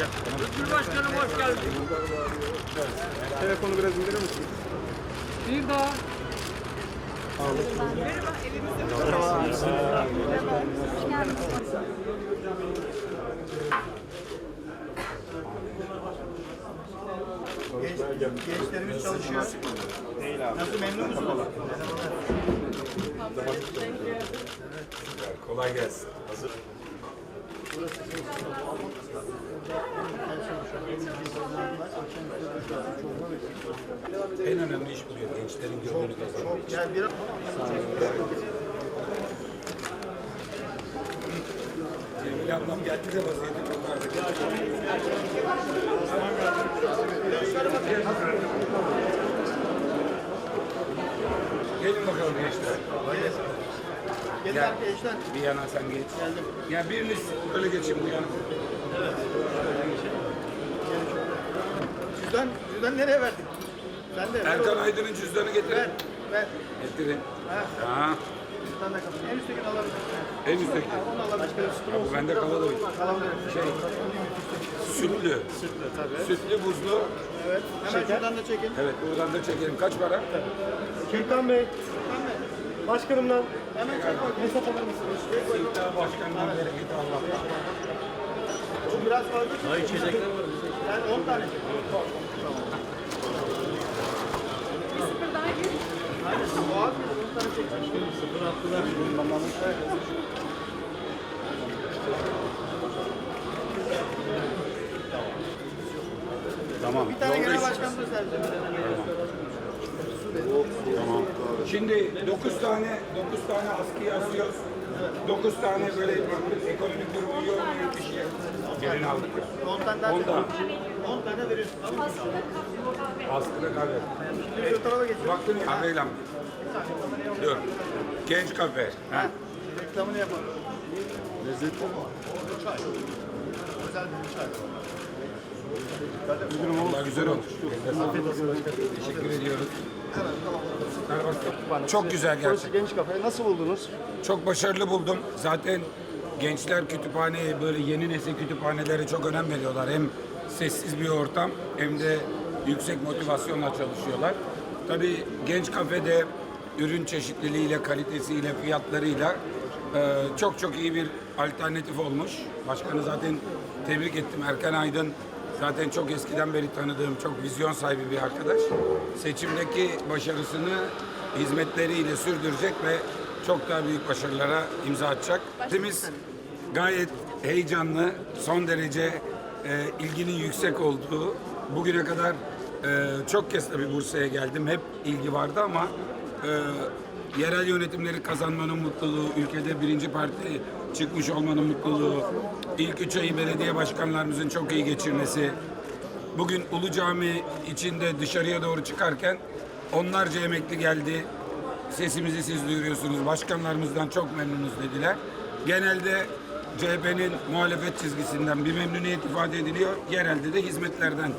Özgür Başkanım hoş geldin. Telefonu biraz indirir misin? Bir daha. Gençlerimiz çalışıyor. Nasıl memnun musunuz? Kolay gelsin. Hazır. En önemli iş bu. Gençlerin gönlünü kazanmak. Yani bir Cemil ablam geldi de vaziyeti artık. Gelin bakalım gençler. Gel. gençler. Bir yana sen geç. Ya biriniz öyle geçin bu yana. Cüzdan, cüzdan nereye verdin? Sen de ver Erkan oğlum. Aydın'ın cüzdanı getirin. Ver, ver. Getirin. Ha. Ha, Cüzdan da kapatın. En üsttekini alabilirsin. en üstteki. Onu alabilirsin. Ya bu bende kalan oyun. Alabilirsin. Şey, sütlü. Sütlü tabii. Sütlü buzlu. Evet. Hemen şuradan da çekin. Evet buradan da çekelim. Kaç para? Gürkan Bey, başkanımdan Hemen hesap alır mısınız? İktidar başkanından bereket Allah'tan. Bu biraz fazla. Hayır içecekler var. Yani 10 tane çek. Aynen. Bu az mı? 10 tane çek. Sıfır attılar. Evet. Tamam. Bir tane genel başkanımız servis Tamam. Şimdi 9 tane 9 tane askıya asıyoruz. 9 tane böyle ekonomik durumu iyi olmayan kişiye gelin aldık. 10 tane daha 10 çek. tane. 10 tane veriyorsun. Askıda kahve. Şimdi şu tarafa geçiyoruz. Baktın kahveyle mi? Dur. Genç kafe. Ha. Reklamını yapalım. Allah güzel olmuş. Teşekkür ediyoruz. Çok güzel Burası gerçekten. Genç Kafe. Nasıl buldunuz? Çok başarılı buldum. Zaten gençler kütüphaneye böyle yeni nesil kütüphanelere çok önem veriyorlar. Hem sessiz bir ortam hem de yüksek motivasyonla çalışıyorlar. Tabii genç kafede ürün çeşitliliğiyle, kalitesiyle, fiyatlarıyla e, çok çok iyi bir alternatif olmuş. Başkanı zaten tebrik ettim. Erkan Aydın zaten çok eskiden beri tanıdığım çok vizyon sahibi bir arkadaş. Seçimdeki başarısını hizmetleriyle sürdürecek ve çok daha büyük başarılara imza atacak. Partimiz gayet heyecanlı, son derece e, ilginin yüksek olduğu, bugüne kadar e, çok kez tabii Bursa'ya geldim, hep ilgi vardı ama e, yerel yönetimleri kazanmanın mutluluğu, ülkede birinci parti çıkmış olmanın mutluluğu, ilk üç ayı belediye başkanlarımızın çok iyi geçirmesi, Bugün Ulu Cami içinde dışarıya doğru çıkarken onlarca emekli geldi. Sesimizi siz duyuruyorsunuz. Başkanlarımızdan çok memnunuz dediler. Genelde CHP'nin muhalefet çizgisinden bir memnuniyet ifade ediliyor. Yerelde de hizmetlerden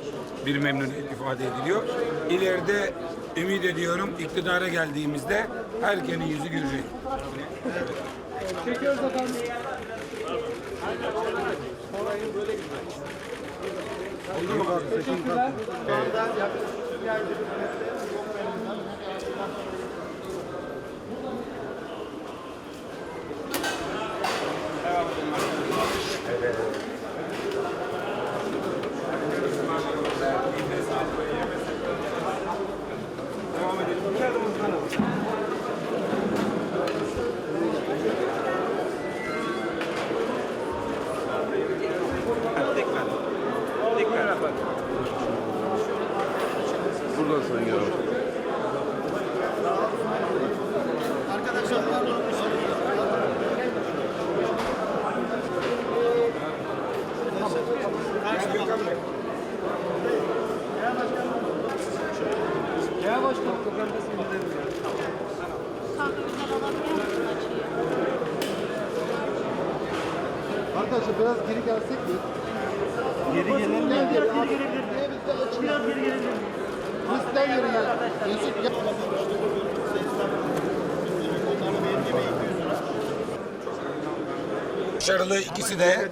bir memnuniyet ifade ediliyor. İleride ümit ediyorum iktidara geldiğimizde herkesin yüzü gülecek. Çekiyoruz efendim. Teşekkürler. Şu anda yaklaşık bir aydır Buradan sen gel. Arkadaşlar pardon. Genel Başkanım musun açıyı? Arkadaşlar biraz geri gelsek mi? Geri gelelim. Gel geri geri gelelim. Biraz geri gelelim. Gel. başarılı ikisi de.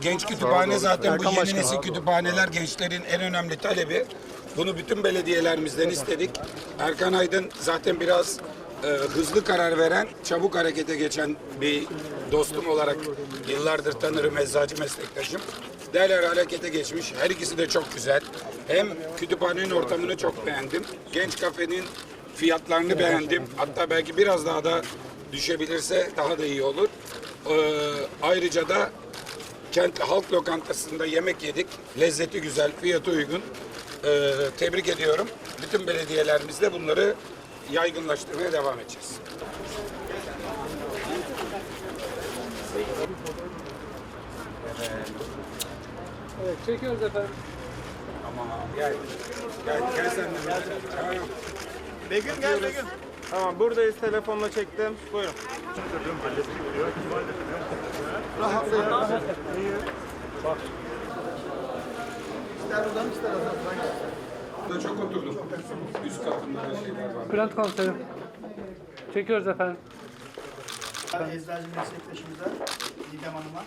Genç kütüphane zaten bu yeni nesil kütüphaneler gençlerin en önemli talebi. Bunu bütün belediyelerimizden istedik. Erkan Aydın zaten biraz e, hızlı karar veren, çabuk harekete geçen bir dostum olarak yıllardır tanırım, eczacı meslektaşım. Derler harekete geçmiş. Her ikisi de çok güzel. Hem kütüphanenin ortamını çok beğendim. Genç kafenin fiyatlarını beğendim. Hatta belki biraz daha da düşebilirse daha da iyi olur. Ee, ayrıca da Kent Halk Lokantası'nda yemek yedik. Lezzeti güzel, fiyatı uygun. Ee, tebrik ediyorum. Bütün belediyelerimizde bunları yaygınlaştırmaya devam edeceğiz. Evet, çekiyoruz efendim. Tamam gel. Gel, gel sen de. Tamam. Begüm gel Begüm. Tamam buradayız telefonla çektim. Buyurun. Burada çok oturdum. Üst katında da şeyler var. Bülent komiserim. Çekiyoruz efendim. Eczacı meslektaşımıza Didem Hanım'a.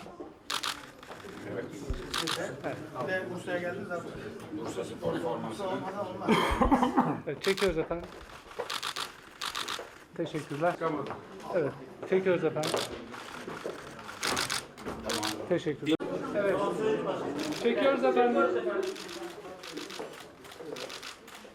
Bir de Bursa'ya geldiniz abi. Bursa Spor Forması. Bursa olmadan olmaz. Evet, çekiyoruz efendim. Teşekkürler. Evet, çekiyoruz efendim. Teşekkürler. Evet. Çekiyoruz efendim.